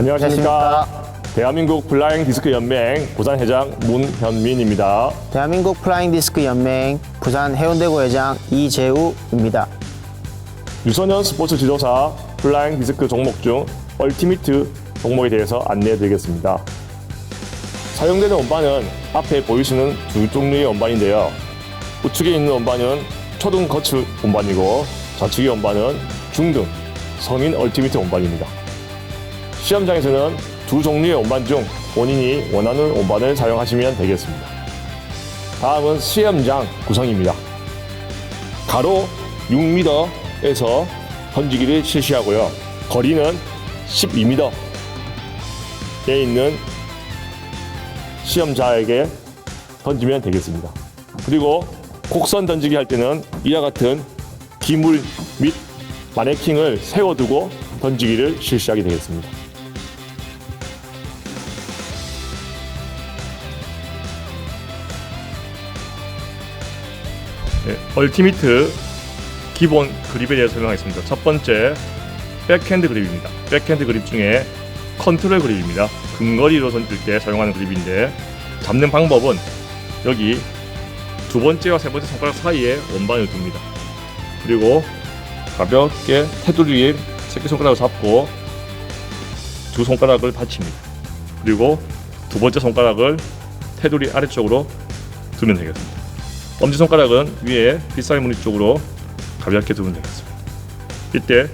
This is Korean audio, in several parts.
안녕하십니까. 대한민국 블라잉 디스크 연맹 부산 회장 문현민입니다. 대한민국 플라잉 디스크 연맹 부산 해운대구 회장 이재우입니다. 유소년 스포츠 지도사 블라잉 디스크 종목 중 얼티미트 종목에 대해서 안내해 드리겠습니다. 사용되는 원반은 앞에 보이시는 두 종류의 원반인데요. 우측에 있는 원반은 초등 거츠 원반이고 좌측의 원반은 중등 성인 얼티미트 원반입니다. 시험장에서는 두 종류의 원반 중 본인이 원하는 원반을 사용하시면 되겠습니다. 다음은 시험장 구성입니다. 가로 6m에서 던지기를 실시하고요. 거리는 12m에 있는 시험자에게 던지면 되겠습니다. 그리고 곡선 던지기 할 때는 이와 같은 기물 및 마네킹을 세워두고 던지기를 실시하게 되겠습니다. 네, 얼티미트 기본 그립에 대해서 설명하겠습니다. 첫 번째, 백핸드 그립입니다. 백핸드 그립 중에 컨트롤 그립입니다. 근거리로 던질 때 사용하는 그립인데 잡는 방법은 여기 두 번째와 세 번째 손가락 사이에 원반을 둡니다. 그리고 가볍게 테두리에 새끼손가락을 잡고 두 손가락을 받칩니다. 그리고 두 번째 손가락을 테두리 아래쪽으로 두면 되겠습니다. 엄지손가락은 위에 빗살 무늬 쪽으로 가볍게 두면 되겠습니다. 이때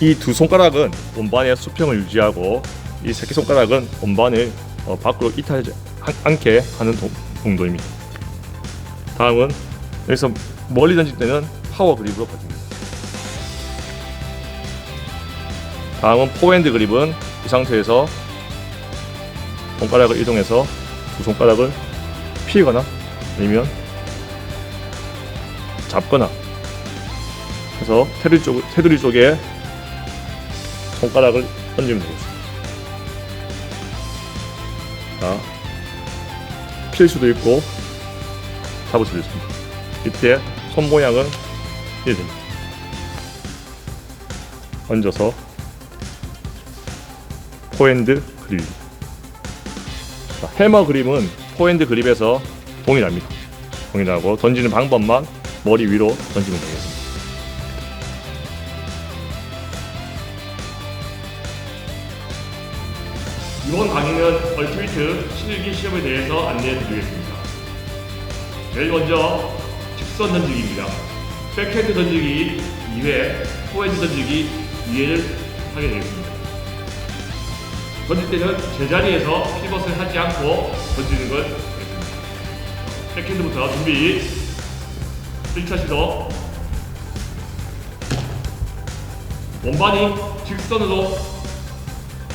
이 두 손가락은 원반의 수평을 유지하고 이 새끼손가락은 원반을 어, 밖으로 이탈하지 않- 않게 하는 동- 동도입니다. 다음은 여기서 멀리 던질 때는 파워 그립으로 바뀝니다. 다음은 포핸드 그립은 이 상태에서 손가락을 이동해서 두 손가락을 피거나 아니면 잡거나 해서 테두리 쪽 테두리 쪽에 손가락을 던지면 되겠습니다. 자, 필 수도 있고 잡을 수도 있습니다. 이때 손 모양은 이래 됩니다. 얹어서 포핸드 그립입니다. 자, 해머 그립은 포핸드 그립에서 동일합니다. 동일하고 던지는 방법만 머리 위로 던지면 되겠습니다. 이번 강의는 얼티미트 실기 시험에 대해서 안내해 드리겠습니다. 제일 먼저 직선 던지기입니다. 백핸드 던지기 2회, 포핸드 던지기 2회를 하게 되겠습니다. 던질 때는 제자리에서 피벗을 하지 않고 던지는 걸. 백핸드부터 준비 1차 시도 원반이 직선으로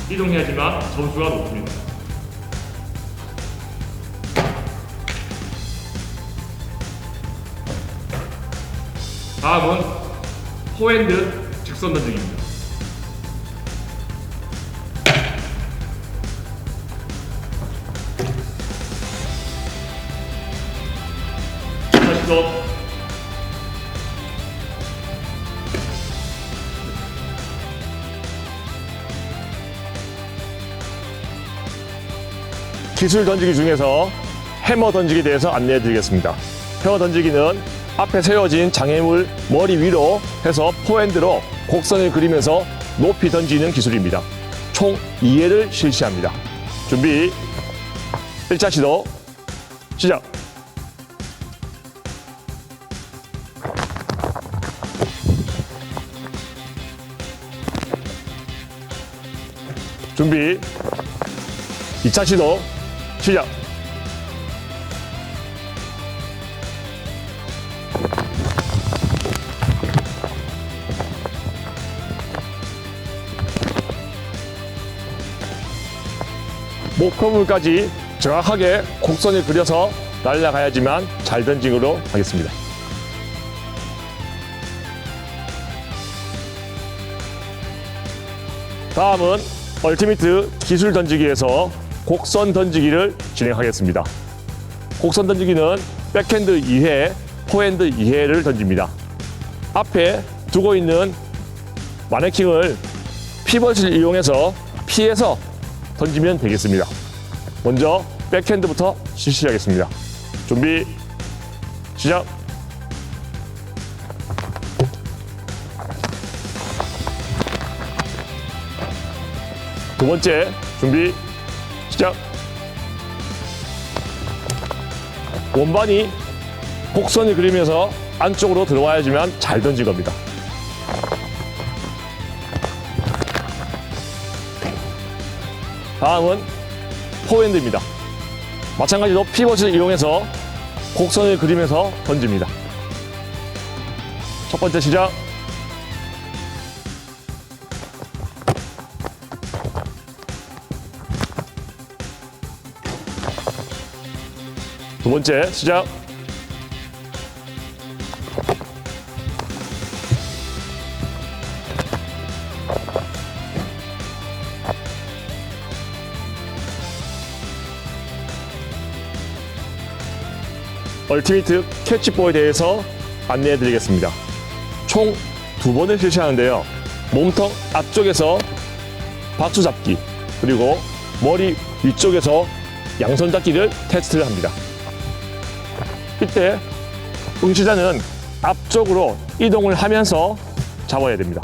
이동해야지만 점수가 높습니다. 다음은 포핸드 직선 던지기입니다. 또 기술 던지기 중에서 해머 던지기에 대해서 안내해 드리겠습니다. 해머 던지기는 앞에 세워진 장애물 머리 위로 해서 포핸드로 곡선을 그리면서 높이 던지는 기술입니다. 총 2회를 실시합니다. 준비 1차 시도 시작 준비 2차 시도 시작 목표물까지 정확하게 곡선을 그려서 날아가야지만 잘 던지기로 하겠습니다. 다음은 얼티미트 기술 던지기에서 곡선 던지기를 진행하겠습니다. 곡선 던지기는 백핸드 2회, 포핸드 2회를 던집니다. 앞에 두고 있는 마네킹을 피벗을 이용해서 피해서 던지면 되겠습니다. 먼저 백핸드부터 실시하겠습니다. 준비 시작. 두 번째 준비 시작. 원반이 곡선을 그리면서 안쪽으로 들어와야지만 잘 던진 겁니다. 다음은 포핸드입니다. 마찬가지로 피벗을 이용해서 곡선을 그리면서 던집니다. 첫 번째 시작. 두 번째 시작. 얼티미트 캐치볼에 대해서 안내해 드리겠습니다. 총 두 번을 실시하는데요. 몸통 앞쪽에서 박수 잡기, 그리고 머리 위쪽에서 양손 잡기를 테스트를 합니다. 이때 응시자는 앞쪽으로 이동을 하면서 잡아야 됩니다.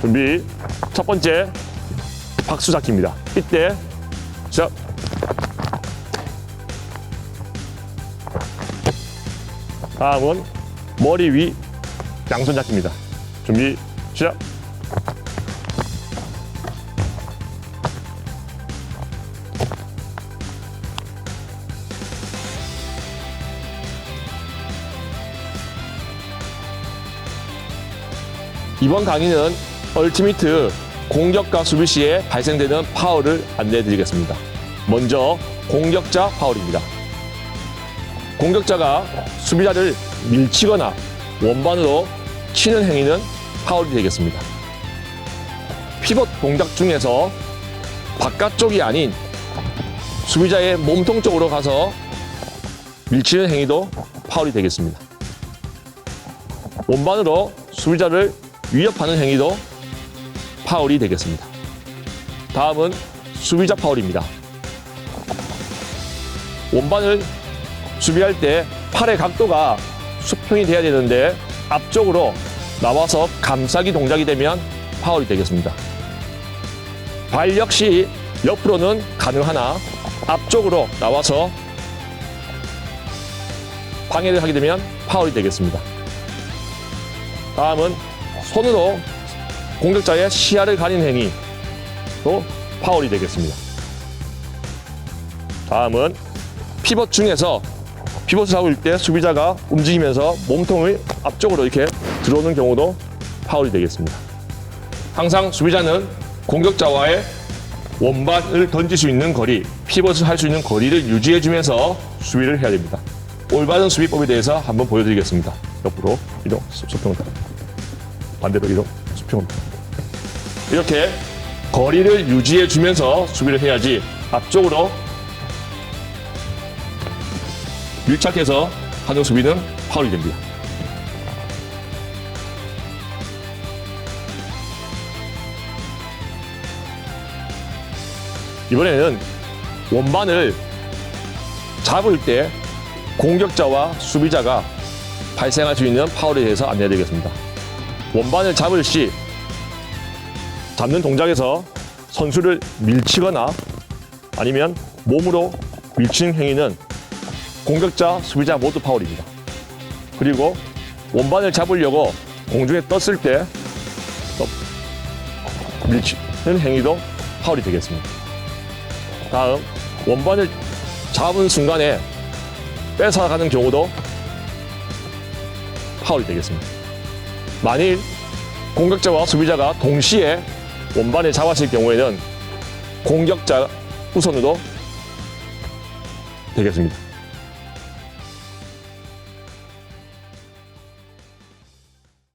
준비. 첫 번째 박수 잡기입니다. 이때 시작. 다음은 머리 위 양손 잡기입니다. 준비 시작. 이번 강의는 얼티미트 공격과 수비 시에 발생되는 파울을 안내해 드리겠습니다. 먼저 공격자 파울입니다. 공격자가 수비자를 밀치거나 원반으로 치는 행위는 파울이 되겠습니다. 피벗 동작 중에서 바깥쪽이 아닌 수비자의 몸통 쪽으로 가서 밀치는 행위도 파울이 되겠습니다. 원반으로 수비자를 위협하는 행위도 파울이 되겠습니다. 다음은 수비자 파울입니다. 원반을 수비할 때 팔의 각도가 수평이 돼야 되는데 앞쪽으로 나와서 감싸기 동작이 되면 파울이 되겠습니다. 발 역시 옆으로는 가능하나 앞쪽으로 나와서 방해를 하게 되면 파울이 되겠습니다. 다음은 손으로 공격자의 시야를 가린 행위도 파울이 되겠습니다. 다음은 피벗 중에서 피벗을 잡을 때 수비자가 움직이면서 몸통을 앞쪽으로 이렇게 들어오는 경우도 파울이 되겠습니다. 항상 수비자는 공격자와의 원반을 던질 수 있는 거리, 피벗을 할 수 있는 거리를 유지해주면서 수비를 해야 됩니다. 올바른 수비법에 대해서 한번 보여드리겠습니다. 옆으로 이동, 수평 반대로 이동, 수평 이렇게 거리를 유지해 주면서 수비를 해야지 앞쪽으로 밀착해서 하는 수비는 파울이 됩니다. 이번에는 원반을 잡을 때 공격자와 수비자가 발생할 수 있는 파울에 대해서 안내해드리겠습니다. 원반을 잡을 시 잡는 동작에서 선수를 밀치거나 아니면 몸으로 밀치는 행위는 공격자, 수비자 모두 파울입니다. 그리고 원반을 잡으려고 공중에 떴을 때또 밀치는 행위도 파울이 되겠습니다. 다음 원반을 잡은 순간에 뺏어가는 경우도 파울이 되겠습니다. 만일 공격자와 수비자가 동시에 원반을 잡았을 경우에는 공격자 우선으로 되겠습니다.